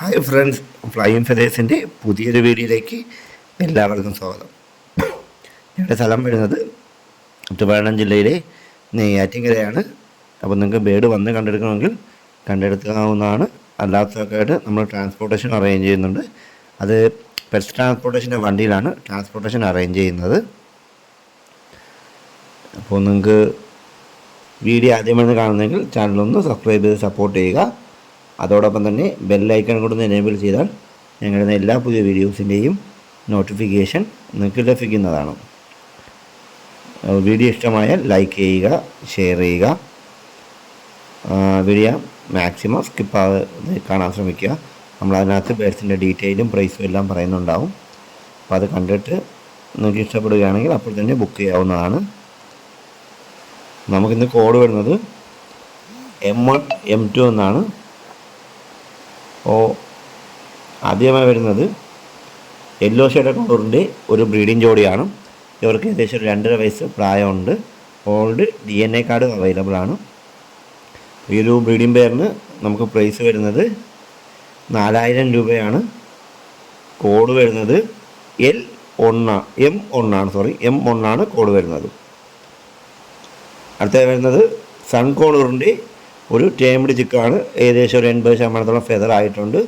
Hi friends flying ഫെതേഴ്സിന്റെ പുതിയൊരു വീഡിയോയിലേക്ക് എല്ലാവർക്കും സ്വാഗതം. ഞങ്ങളുടെ സ്ഥലം വരുന്നത് ട്രിവാൻഡ്രം ജില്ലയിലെ നെയ്യാറ്റിങ്കരയാണ് അപ്പോൾ നിങ്ങൾക്ക് ബേഡ് വന്ന് കണ്ടെടുക്കണമെങ്കിൽ കണ്ടെടുക്കാവുന്നതാണ്. അല്ലാത്തതൊക്കെയായിട്ട് നമ്മൾ ട്രാൻസ്പോർട്ടേഷൻ അറേഞ്ച് ചെയ്യുന്നുണ്ട്. അത് പെറ്റ്സ് ട്രാൻസ്പോർട്ടേഷന്റെ വണ്ടിയിലാണ് ട്രാൻസ്പോർട്ടേഷൻ അറേഞ്ച് ചെയ്യുന്നത്. അപ്പോൾ നിങ്ങൾക്ക് വീഡിയോ ആദ്യമായിട്ട് കാണുന്നെങ്കിൽ ചാനലൊന്ന് സബ്സ്ക്രൈബ് ചെയ്ത് സപ്പോർട്ട് ചെയ്യുക. അതോടൊപ്പം തന്നെ ബെല്ലൈക്കൺ ഒന്ന് എനേബിൾ ചെയ്താൽ ഞങ്ങളുടെ എല്ലാ പുതിയ വീഡിയോസിന്റെയും നോട്ടിഫിക്കേഷൻ നിങ്ങൾക്ക് ലഭിക്കുന്നതാണ്. വീഡിയോ ഇഷ്ടമായാൽ ലൈക്ക് ചെയ്യുക ഷെയർ ചെയ്യുക. വീഡിയോ മാക്സിമം സ്കിപ്പാതെ കാണാൻ ശ്രമിക്കുക. നമ്മൾ അതിനകത്ത് ബേഡ്സിന്റെ ഡീറ്റെയിലും പ്രൈസും എല്ലാം പറയുന്നുണ്ടാവും. അപ്പോൾ അത് കണ്ടിട്ട് നിങ്ങൾക്ക് ഇഷ്ടപ്പെടുകയാണെങ്കിൽ അപ്പോൾ തന്നെ ബുക്ക് ചെയ്യാവുന്നതാണ്. നമുക്കിന്ന് കോഡ് വരുന്നത് എം വൺ എം ടു എന്നാണ്. അപ്പോൾ ആദ്യമായി വരുന്നത് യെല്ലോ ഷെയ്ഡ് കളറിന്റെ ഒരു ബ്രീഡിംഗ് ജോഡിയാണ്. ഇവർക്ക് ഏകദേശം രണ്ടര വയസ്സ് പ്രായമുണ്ട്. Old D N A card available ആണ്. ഈ ഒരു ബ്രീഡിംഗ് പെയറിന് നമുക്ക് പ്രൈസ് വരുന്നത് നാലായിരം രൂപയാണ്. കോഡ് വരുന്നത് എൽ ഒന്ന എം ഒന്നാണ് സോറി എം ഒന്നാണ് കോഡ് വരുന്നത്. അടുത്തത് വരുന്നത് സൺ കോണൂറിന്റെ ഒരു ടേംഡ് ചിക്കാണ്. ഏകദേശം ഒരു എൺപത് ശതമാനത്തോളം ഫെദർ ആയിട്ടുണ്ട്.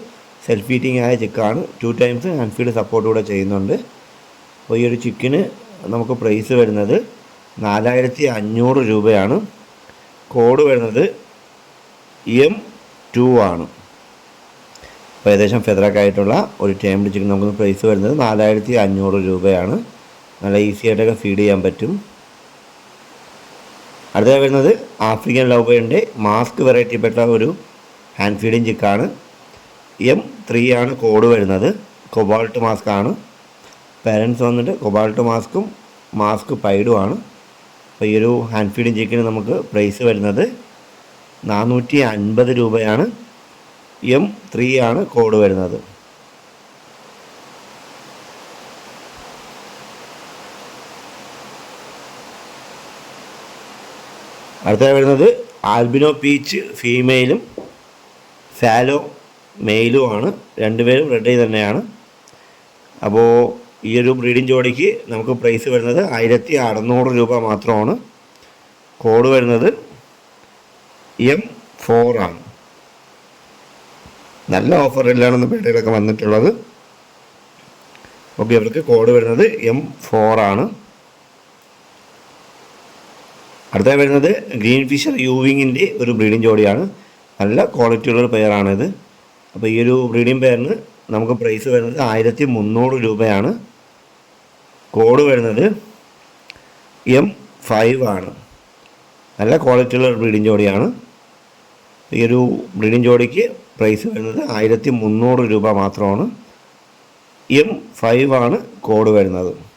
സെൽഫ് ഈറ്റിംഗ് ആയ ചിക്കാണ്. Two times hand feed support കൂടെ ചെയ്യുന്നുണ്ട്. അപ്പോൾ ഈ ഒരു ചിക്കിന് നമുക്ക് പ്രൈസ് വരുന്നത് നാലായിരത്തി അഞ്ഞൂറ് രൂപയാണ്. കോഡ് വരുന്നത് എം ടു ആണ്. അപ്പോൾ ഏകദേശം ഫെദറൊക്കെ ആയിട്ടുള്ള ഒരു ടേംഡ് ചിക്കൻ നമുക്ക് പ്രൈസ് വരുന്നത് നാലായിരത്തി അഞ്ഞൂറ് രൂപയാണ്. നല്ല ഈസി ആയിട്ടൊക്കെ ഫീഡ് ചെയ്യാൻ പറ്റും. അടുത്തതായി വരുന്നത് ആഫ്രിക്കൻ ലൗബയുടെ മാസ്ക് വെറൈറ്റിപ്പെട്ട ഒരു ഹാൻഡ് ഫീഡിങ് ചിക്കാണ് എം ത്രീ ആണ് കോഡ് വരുന്നത്. കൊബാൾട്ട് മാസ്ക് ആണ്. പാരൻസ് വന്നിട്ട് കൊബാൾട്ട് മാസ്കും മാസ്ക് പൈഡുമാണ് അപ്പോൾ ഈ ഒരു ഹാൻഡ് ഫീഡിങ് ചിക്കിന് നമുക്ക് പ്രൈസ് വരുന്നത് നാനൂറ്റി അൻപത് രൂപയാണ്. എം ത്രീ ആണ് കോഡ് വരുന്നത്. അടുത്തതായി വരുന്നത് ആൽബിനോ പീച്ച് ഫീമെയിലും സാലോ മെയിലുമാണ് രണ്ടുപേരും റെഡി തന്നെയാണ്. അപ്പോൾ ഈ ഒരു ബ്രീഡിംഗ് ജോഡിക്ക് നമുക്ക് പ്രൈസ് വരുന്നത് ആയിരത്തി അറുന്നൂറ് രൂപ മാത്രമാണ്. കോഡ് വരുന്നത് എം ആണ്. നല്ല ഓഫറിലാണെന്ന് പേടയിലൊക്കെ വന്നിട്ടുള്ളത്. ഓക്കെ അവർക്ക് കോഡ് വരുന്നത് എം ഫോർ ആണ്. അടുത്ത വരുന്നത് ഗ്രീൻ ഫിഷർ യൂവിങ്ങിന്റെ ഒരു ബ്രീഡിംഗ് ജോഡിയാണ്. നല്ല ക്വാളിറ്റിയുള്ള ഒരു പെയറാണിത്. അപ്പോൾ ഈ ഒരു ബ്രീഡിംഗ് പെയറിന് നമുക്ക് പ്രൈസ് വരുന്നത് ആയിരത്തി മുന്നൂറ് രൂപയാണ്. കോഡ് വരുന്നത് എം ഫൈവ് ആണ്. നല്ല ക്വാളിറ്റിയുള്ള ബ്രീഡിംഗ് ജോഡിയാണ്. ഈ ഒരു ബ്രീഡിംഗ് ജോഡിക്ക് പ്രൈസ് വരുന്നത് ആയിരത്തി മുന്നൂറ് രൂപ മാത്രമാണ്. എം ഫൈവ് ആണ് കോഡ് വരുന്നത്.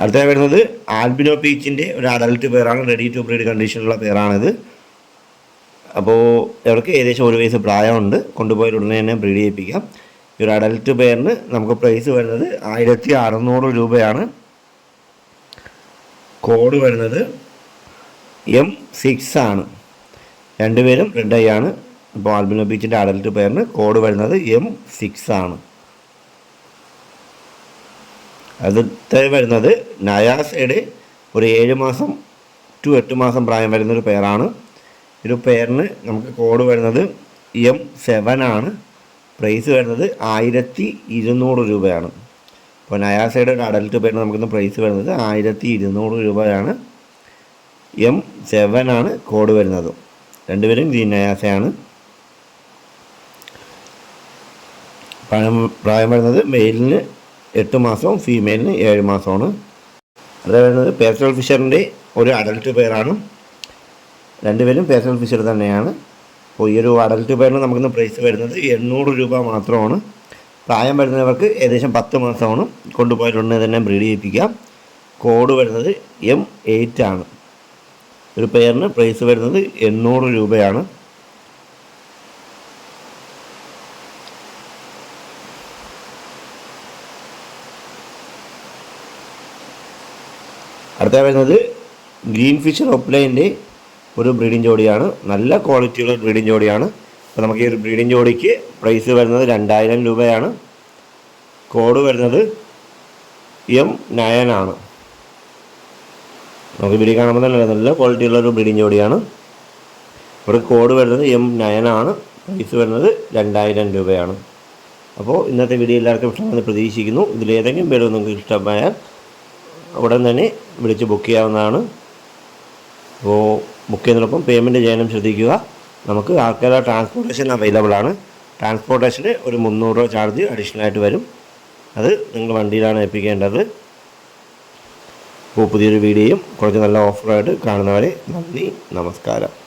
അടുത്ത വരുന്നത് ആൽബിനോ പീച്ചിന്റെ ഒരു അഡൽട്ട് പേരാണ് റെഡി ടു ബ്രീഡ് കണ്ടീഷനുള്ള പേരാണിത്. അപ്പോൾ ഇവർക്ക് ഏകദേശം ഒരു വയസ്സ് പ്രായമുണ്ട്. കൊണ്ടുപോയി ഉടനെ തന്നെ ബ്രീഡ് ചെയ്യിപ്പിക്കാം. ഈ ഒരു അഡൽട്ട് പേരിന് നമുക്ക് പ്രൈസ് വരുന്നത് ആയിരത്തി അറുന്നൂറ് രൂപയാണ്. കോഡ് വരുന്നത് എം സിക്സ് ആണ്. രണ്ടുപേരും റെഡ് ഐ ആണ്. അപ്പോൾ ആൽബിനോ ബീച്ചിന്റെ അഡൽട്ട് പേരിന് കോഡ് വരുന്നത് എം സിക്സ് ആണ്. അടുത്ത വരുന്നത് നയാസയുടെ ഒരു ഏഴ് മാസം ടു എട്ട് മാസം പ്രായം വരുന്നൊരു പേരാണ്. ഒരു പേരിന് നമുക്ക് കോഡ് വരുന്നത് എം സെവൻ ആണ്. പ്രൈസ് വരുന്നത് ആയിരത്തി ഇരുന്നൂറ് രൂപയാണ്. അപ്പോൾ നയാസയുടെ ഒരു അഡൽട്ട് പേരിന് നമുക്കിന്ന് പ്രൈസ് വരുന്നത് ആയിരത്തി ഇരുന്നൂറ് രൂപയാണ്. എം സെവൻ ആണ് കോഡ് വരുന്നത്. രണ്ടുപേരും ഗ്രീൻ നയാസയാണ്. പ്രായം പ്രായം വരുന്നത് മെയിലിന് എട്ട് മാസവും ഫീമെയിലിന് ഏഴ് മാസമാണ്. അത് വരുന്നത് പേഴ്സണൽ ഫിഷറിന്റെ ഒരു അഡൽട്ട് പേരാണ് രണ്ടുപേരും പേഴ്സണൽ ഫിഷർ തന്നെയാണ്. അപ്പോൾ ഈ ഒരു അഡൽട്ട് പേരിന് നമുക്കിന്ന് പ്രൈസ് വരുന്നത് എണ്ണൂറ് രൂപ മാത്രമാണ്. പ്രായം വരുന്നവർക്ക് ഏകദേശം പത്ത് മാസമാണ്. കൊണ്ടുപോയിട്ടുണ്ടെങ്കിൽ തന്നെ ബ്രീഡ് ചെയ്യിപ്പിക്കാം കോഡ് വരുന്നത് എം എയ്റ്റ് ആണ്. ഒരു പെയറിന് പ്രൈസ് വരുന്നത് എണ്ണൂറ് രൂപയാണ്. അടുത്ത വരുന്നത് ഗ്രീൻ ഫിഷർ ഒപ്ലൈന്റെ ഒരു ബ്രീഡിംഗ് ജോഡിയാണ്. നല്ല ക്വാളിറ്റിയുള്ള ബ്രീഡിംഗ് ജോഡിയാണ്. അപ്പോൾ നമുക്ക് ഈ ഒരു ബ്രീഡിംഗ് ജോഡിക്ക് പ്രൈസ് വരുന്നത് രണ്ടായിരം രൂപയാണ്. കോഡ് വരുന്നത് എം നയൻ ആണ്. നമുക്ക് ബ്രീഡ് കാണുമ്പോൾ തന്നെ നല്ല ക്വാളിറ്റിയുള്ള ഒരു ബ്രീഡിംഗ് ജോഡിയാണ്. ഇവിടെ കോഡ് വരുന്നത് എം നയൻ ആണ്. പ്രൈസ് വരുന്നത് രണ്ടായിരം രൂപയാണ്. അപ്പോൾ ഇന്നത്തെ വീഡിയോ എല്ലാവർക്കും ഇഷ്ടമാണെന്ന് പ്രതീക്ഷിക്കുന്നു. ഇതിലേതെങ്കിലും പേര് നിങ്ങൾക്ക് ഇഷ്ടമായാൽ ഉടൻ തന്നെ വിളിച്ച് ബുക്ക് ചെയ്യാവുന്നതാണ്. അപ്പോൾ ബുക്ക് ചെയ്യുന്നതിനൊപ്പം പേയ്മെന്റ് ചെയ്യാനും ശ്രദ്ധിക്കുക. നമുക്ക് ആൾക്കാർ ട്രാൻസ്പോർട്ടേഷൻ അവൈലബിൾ ആണ്. ട്രാൻസ്പോർട്ടേഷന് ഒരു മുന്നൂറ് രൂപ ചാർജ് അഡീഷണൽ ആയിട്ട് വരും. അത് നിങ്ങൾ വണ്ടിയിലാണ് ഏൽപ്പിക്കേണ്ടത്. അപ്പോൾ പുതിയൊരു വീഡിയോയും കുറച്ച് നല്ല ഓഫറായിട്ട് കാണുന്നവരെ നന്ദി നമസ്കാരം.